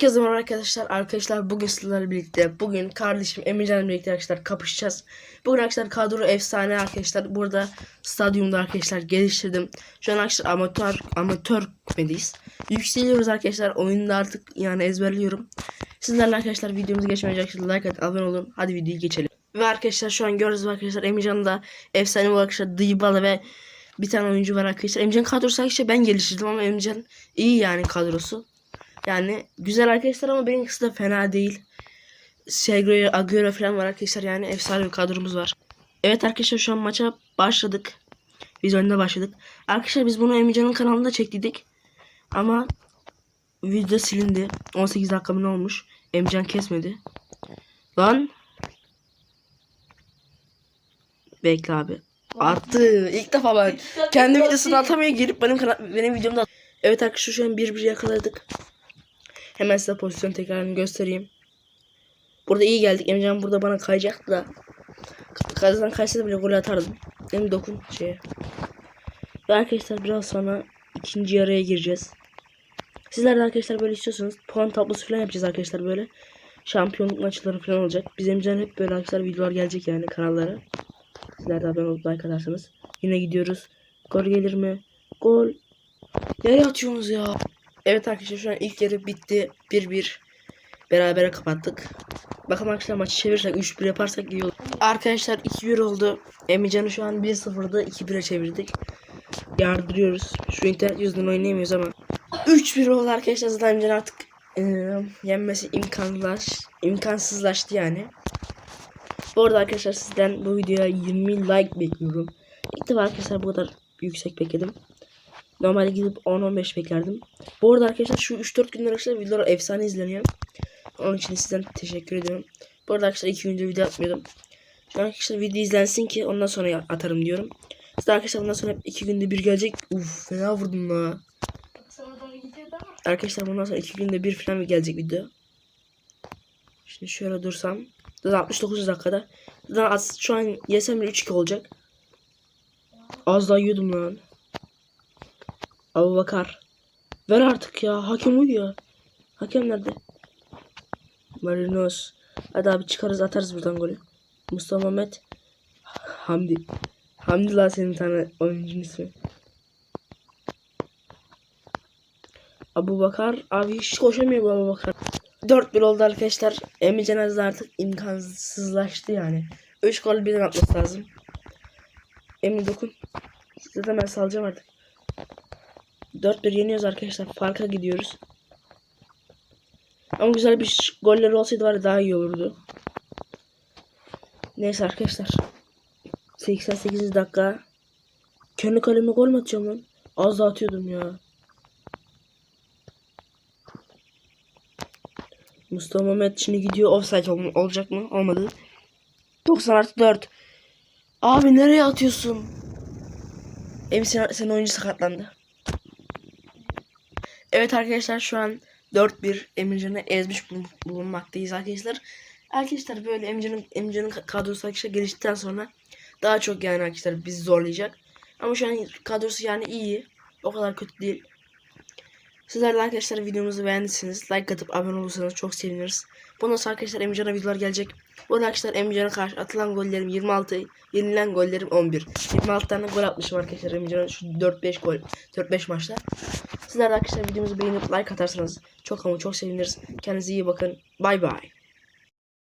Herkese merhaba arkadaşlar. Arkadaşlar bugün sizlerle birlikte bugün kardeşim Emircan'la birlikte arkadaşlar kapışacağız. Bugün arkadaşlar kadro efsane arkadaşlar. Burada stadyumda arkadaşlar geliştirdim. Şu an arkadaşlar amatör amatör kümedeyiz. Yükseliyoruz arkadaşlar. Oyunda artık yani ezberliyorum. Sizlerle arkadaşlar videomuzu geçmeden önce arkadaşlar like atın, abone olun. Hadi videoyu geçelim. Ve arkadaşlar şu an gördüğünüz arkadaşlar Emircan'da efsane olarak arkadaşlar Dybala ve bir tane oyuncu var arkadaşlar. Emircan kadrosu arkadaşlar ben geliştirdim ama Emircan iyi yani kadrosu. Yani güzel arkadaşlar ama benimkisi de fena değil. Sergio Agüero falan var arkadaşlar yani efsane bir kadromuz var. Evet arkadaşlar şu an maça başladık. Biz önde başladık. Arkadaşlar biz bunu Emircan'ın kanalında çektiydik. Ama video silindi. 18 dakika mı ne olmuş? Emircan kesmedi. Lan. Bekle abi. Attı. İlk defa ben kendi videosunu atamıyor gelip benim kana- benim videomda. Evet arkadaşlar şu an bir bir yakaladık. Hemen size pozisyon tekrarını göstereyim. Burada iyi geldik. Emrecan burada bana kayacaktı da. Kazdan kaysa da bile gol atardım. Hem dokun şeye. Ve arkadaşlar biraz sonra ikinci yarıya gireceğiz. Sizler de arkadaşlar böyle istiyorsanız puan tablosu falan yapacağız arkadaşlar böyle. Şampiyonluk maçları falan olacak. Bizim Emrecan hep böyle arkadaşlar videolar gelecek yani kanallara. Sizler de abone olup like atarsanız. Yine gidiyoruz. Gol gelir mi? Gol. Nereye atıyorsunuz ya? Evet arkadaşlar şu an ilk yarı bitti. 1-1. Berabere kapattık. Bakalım arkadaşlar maçı çevirirsek 3-1 yaparsak iyi olur. Arkadaşlar 2-1 oldu. Emican'ı şu an 1-0'da 2-1'e çevirdik. Yardırıyoruz. Şu internet yüzünden oynayamıyoruz ama. 3-1 oldu arkadaşlar. Zaten Emican artık e, yenmesi imkanlaş, imkansızlaştı yani. Bu arada arkadaşlar sizden bu videoya 20 like bekliyorum. İlk defa arkadaşlar bu kadar yüksek bekledim. Normalde gidip 10-15 beklerdim. Bu arada arkadaşlar şu 3-4 gündür arkadaşlar videolar efsane izleniyor. Onun için sizden teşekkür ediyorum. Bu arada arkadaşlar 2 gündür video atmıyordum. Şu an arkadaşlar video izlensin ki ondan sonra atarım diyorum. Size arkadaşlar bundan sonra hep 2 günde bir gelecek. Uf fena vurdum la. Arkadaşlar bundan sonra 2 günde bir falan gelecek video. Şimdi şöyle dursam. Zaten 69 dakikada. Zaten şu an yesem bile 3-2 olacak. Az daha yiyordum lan. Abu Bakar. Ver artık ya. Hakem uyuyor. Hakem nerede? Marinos. Hadi abi çıkarız atarız buradan golü. Mustafa Mehmet. Hamdi. Hamdi la senin tane oyuncunun ismi. Abu Bakar. Abi hiç koşamıyor bu Abu Bakar. 4-1 oldu arkadaşlar. Emi Cenaz'da artık imkansızlaştı yani. 3 gol birden atması lazım. Emi dokun. Zaten ben salacağım artık. 4-1 yeniyoruz arkadaşlar. Farka gidiyoruz. Ama güzel bir goller olsaydı var daha iyi olurdu. Neyse arkadaşlar. 88 dakika. Kendi kaleme gol mü atacağım lan? Az daha atıyordum ya. Mustafa Mehmet şimdi gidiyor. Offside ol- olacak mı? Olmadı. 90 artı 4. Abi nereye atıyorsun? Emin sen, senin oyuncu sakatlandı. Evet arkadaşlar şu an 4-1 Emircan'ı ezmiş bulun- bulunmaktayız arkadaşlar. Arkadaşlar böyle Emircan'ın Emircan'ın ka- kadrosu arkadaşlar geliştikten sonra daha çok yani arkadaşlar bizi zorlayacak. Ama şu an kadrosu yani iyi. O kadar kötü değil. Sizler de arkadaşlar videomuzu beğendiyseniz like atıp abone olursanız çok seviniriz. Bundan sonra arkadaşlar Emircan'a videolar gelecek. Bu arada arkadaşlar Emircan'a karşı atılan gollerim 26, yenilen gollerim 11. 26 tane gol atmışım arkadaşlar Emircan'a şu 4-5 gol, 4-5 maçta. Sizler arkadaşlar videomuzu beğenip like atarsanız çok ama çok seviniriz. Kendinize iyi bakın. Bay bay.